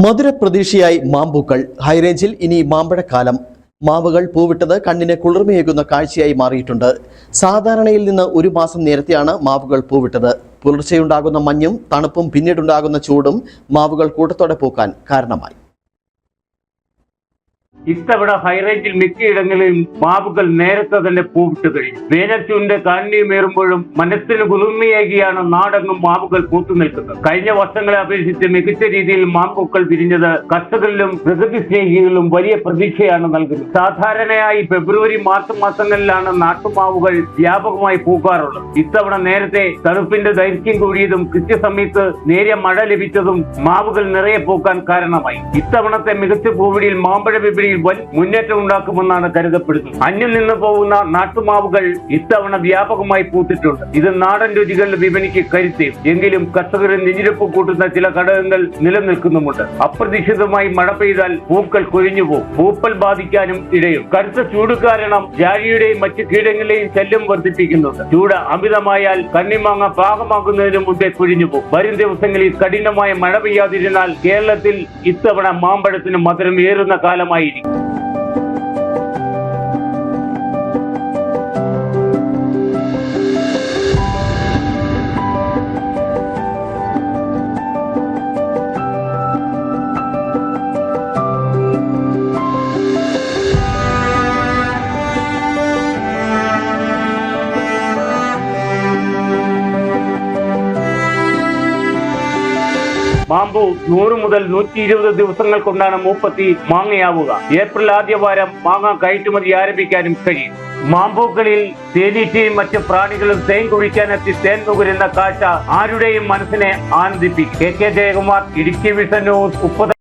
മധുര പ്രതീക്ഷയായി മാമ്പൂക്കൾ ഹൈറേഞ്ചിൽ ഇനി മാമ്പഴക്കാലം. മാവുകൾ പൂവിട്ടത് കണ്ണിന് കുളിർമയേകുന്ന കാഴ്ചയായി മാറിയിട്ടുണ്ട്. സാധാരണയിൽ നിന്ന് ഒരു മാസം നേരത്തെയാണ് മാവുകൾ പൂവിട്ടത്. പുലർച്ചെയുണ്ടാകുന്ന മഞ്ഞും തണുപ്പും പിന്നീടുണ്ടാകുന്ന ചൂടും മാവുകൾ കൂട്ടത്തോടെ പൂക്കാൻ കാരണമായി. ഇത്തവണ ഹൈറേറ്റിൽ മിക്കയിടങ്ങളിലും മാവുകൾ നേരത്തെ തന്നെ പൂവിട്ട് കഴിഞ്ഞു. വേനൽച്ചൂന്റെ കാഠിന്യമേറുമ്പോഴും മനസ്സിന് കുളിർമയേകിയാണ് നാടെങ്ങും മാവുകൾ പൂത്തു നിൽക്കുന്നത്. കഴിഞ്ഞ വർഷങ്ങളെ അപേക്ഷിച്ച് മികച്ച രീതിയിൽ മാമ്പൂക്കൾ വിരിഞ്ഞത് കർഷകരിലും പ്രകൃതി സ്നേഹികളിലും വലിയ പ്രതീക്ഷയാണ് നൽകുന്നത്. സാധാരണയായി ഫെബ്രുവരി മാർച്ച് മാസങ്ങളിലാണ് നാട്ടുമാവുകൾ വ്യാപകമായി പൂക്കാറുള്ളത്. ഇത്തവണ നേരത്തെ തണുപ്പിന്റെ ദൈർഘ്യം കൂടിയതും കൃത്യസമയത്ത് നേരിയ മഴ ലഭിച്ചതും മാവുകൾ നിറയെ പൂക്കാൻ കാരണമായി. ഇത്തവണത്തെ മികച്ച പൂവിടിയിൽ മാമ്പഴ വിപണിയിൽ വൻ മുന്നേറ്റം ഉണ്ടാക്കുമെന്നാണ് കരുതപ്പെടുന്നത്. അന്യം നിന്ന് പോകുന്ന നാട്ടുമാവുകൾ ഇത്തവണ വ്യാപകമായി പൂത്തിട്ടുണ്ട്. ഇത് നാടൻ രുചികളുടെ വിപണിക്ക് കരുത്തി എങ്കിലും കർഷകരെ നെഞ്ഞിരപ്പ് കൂട്ടുന്ന ചില ഘടകങ്ങൾ നിലനിൽക്കുന്നുമുണ്ട്. അപ്രതീക്ഷിതമായി മഴ പെയ്താൽ പൂക്കൾ കൊഴിഞ്ഞു പോകും. പൂപ്പൽ ബാധിക്കാനും ഇടയും. കടുത്ത ചൂട് കാരണം ജാഴിയുടെയും മറ്റു കീടങ്ങളുടെയും ശല്യം വർദ്ധിപ്പിക്കുന്നുണ്ട്. ചൂട് അമിതമായാൽ കണ്ണിമാങ്ങ പാകമാക്കുന്നതിന് മുമ്പേ കൊഴിഞ്ഞു പോകും. വരും ദിവസങ്ങളിൽ കഠിനമായ മഴ പെയ്യാതിരുന്നാൽ കേരളത്തിൽ ഇത്തവണ മാമ്പഴത്തിന് മധുരം ഏറുന്ന കാലമായിരിക്കും. മാമ്പു നൂറ് മുതൽ നൂറ്റി ഇരുപത് ദിവസങ്ങൾ കൊണ്ടാണ് മൂപ്പത്തി മാങ്ങയാവുക. ഏപ്രിൽ ആദ്യ വാരം മാങ്ങ കയറ്റുമതി ആരംഭിക്കാനും കഴിയും. മാമ്പൂക്കളിൽ തേനീറ്റയും മറ്റു പ്രാണികളും തേൻ കുഴിക്കാനെത്തി തേൻ നുകരുന്ന കാഴ്ച ആരുടെയും മനസ്സിനെ ആനന്ദിപ്പിക്കും. K K Jayakumar Idukki vision news ഉപ്പത